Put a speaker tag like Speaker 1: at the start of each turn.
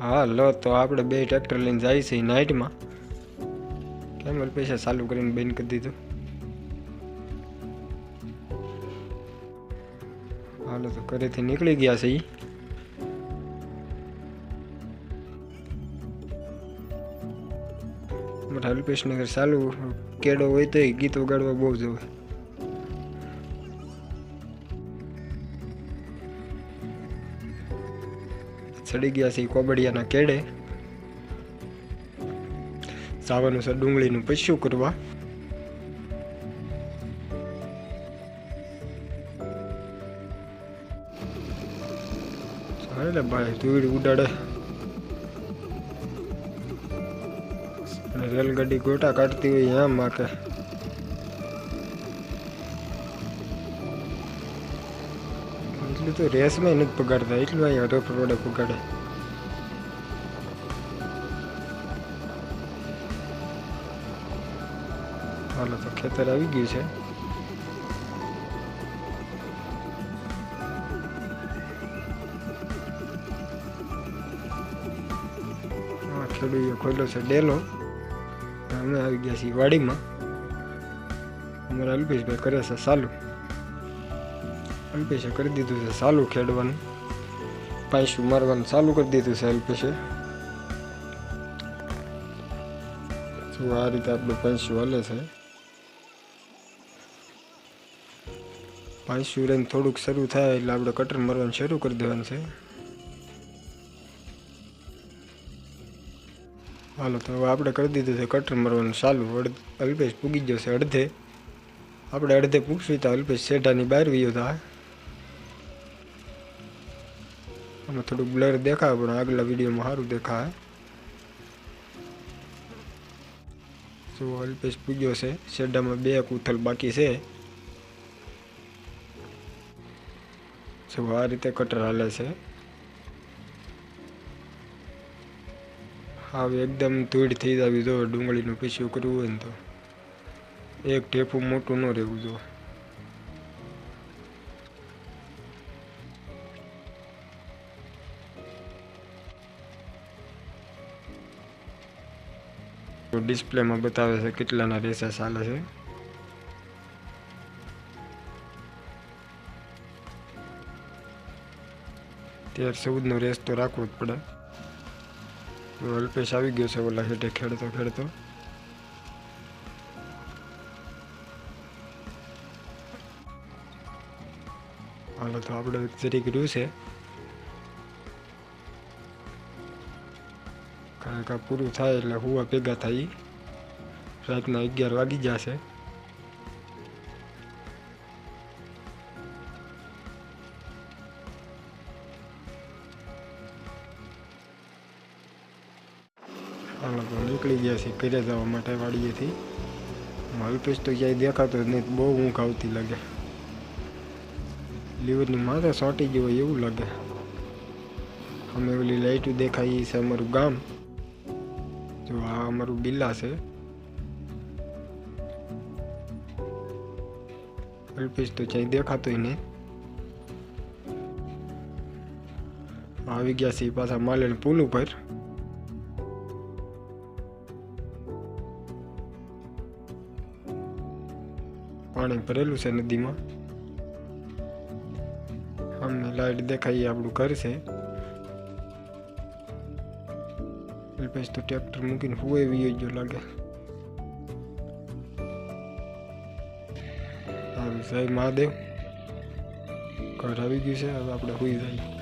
Speaker 1: હા, લો તો આપણે બે ટ્રેક્ટર લઈને જાય છે નાઇટમાં કેમ પૈસા ચાલુ કરીને બેન કરી દીધું. હાલો તો ઘરેથી નીકળી ગયા છે એ હલ્પેશનગર ચાલુ કેડો હોય તો ગીત વગાડવા બહુ જોવે ચડી ગયા છે કોબડિયાના કેડે. જવાનું છે ડુંગળીનું પૈસું કરવા? ચાલે ભાઈ, ધૂળ ઉડાડે. રેલગાડી ગોટા કાઢતી હોય એમ માકે એટલું તો રેસમાં નથી પગાડતા એટલું અહીંયા હતો રોડે પગાડે હાલો તો ખેતર આવી ગયું છે ખેડૂએ ખોલ્યો છે ડેલો અમે આવી ગયા છીએ વાડીમાં અમારા અલ્પેશભાઈ કરે છે ચાલુ અલ્પેશે કરી દીધું છે, ચાલુ ખેડવાનું. પાંચું મારવાનું ચાલુ કરી દીધું છે અલ્પેશે તો આ રીતે આપણું પાંચું હાલે છે. પાંચું રહીને થોડુંક શરૂ થાય એટલે આપણે કટર મારવાનું શરૂ કરી દેવાનું છે. હાલો, તો હવે આપણે કરી દીધું છે, કટર મારવાનું ચાલુ. અલ્પેશ પૂગી ગયો છે, અડધે. આપણે અડધે પૂગશું તો અલ્પેશ શેઢાની બહાર વયો હતા આમાં થોડું બ્લર દેખાય, પણ આગલા વિડીયોમાં સારું દેખાય. જો અલ્પેશ પૂગ્યો છે શેડામાં બે કૂથલ બાકી છે. જો આ રીતે કટર હાલે છે. હવે એકદમ ધૂળ થઈ જવી જો ડુંગળીનું પીછું કરવું હોય ને તો. એક ટેપું મોટું ન રહેવું ડિસ્પ્લેમાં બતાવે છે કેટલાના રેસા ચાલે છે. ત્યાર ચૌદનો રેસ તો રાખવો જ પડે. તો અલ્પેશ આવી ગયો છે ઓલા હેઠે ખેડતો ખેડતો. હાલો તો આપણે જરીક રહ્યું છે. કે આ પૂરું થાય એટલે હુવા ભેગા થાય રાતના અગિયાર વાગી જશે. હાલો તો નીકળી ગયા છે ઘરે જવા માટે વાડીએથી. અલ્પેશ તો ક્યાંય દેખાતો જ નહીં, બહુ ઊંઘ આવતી લાગે. લીવરની માથે સોટી ગયું એવું લાગે. અમે ઓલી લાઈટ દેખાય છે અમારું ગામ. જો આ અમારું બિલ્લા છે. અલ્પેશ તો ક્યાંય દેખાતોય નહીં. આવી ગયા છે પાછા માલણ પુલ ઉપર. પાણી ભરેલું છે નદીમાં. અમને લાઈટ દેખાય આપણું ઘર છે. અલ્પેશ તો ટ્રેક્ટર મૂકીને હુએ વી ગયો લાગે સાહેબ મહાદેવ ઘર આવી ગયું છે હવે આપણે હોઈ જાય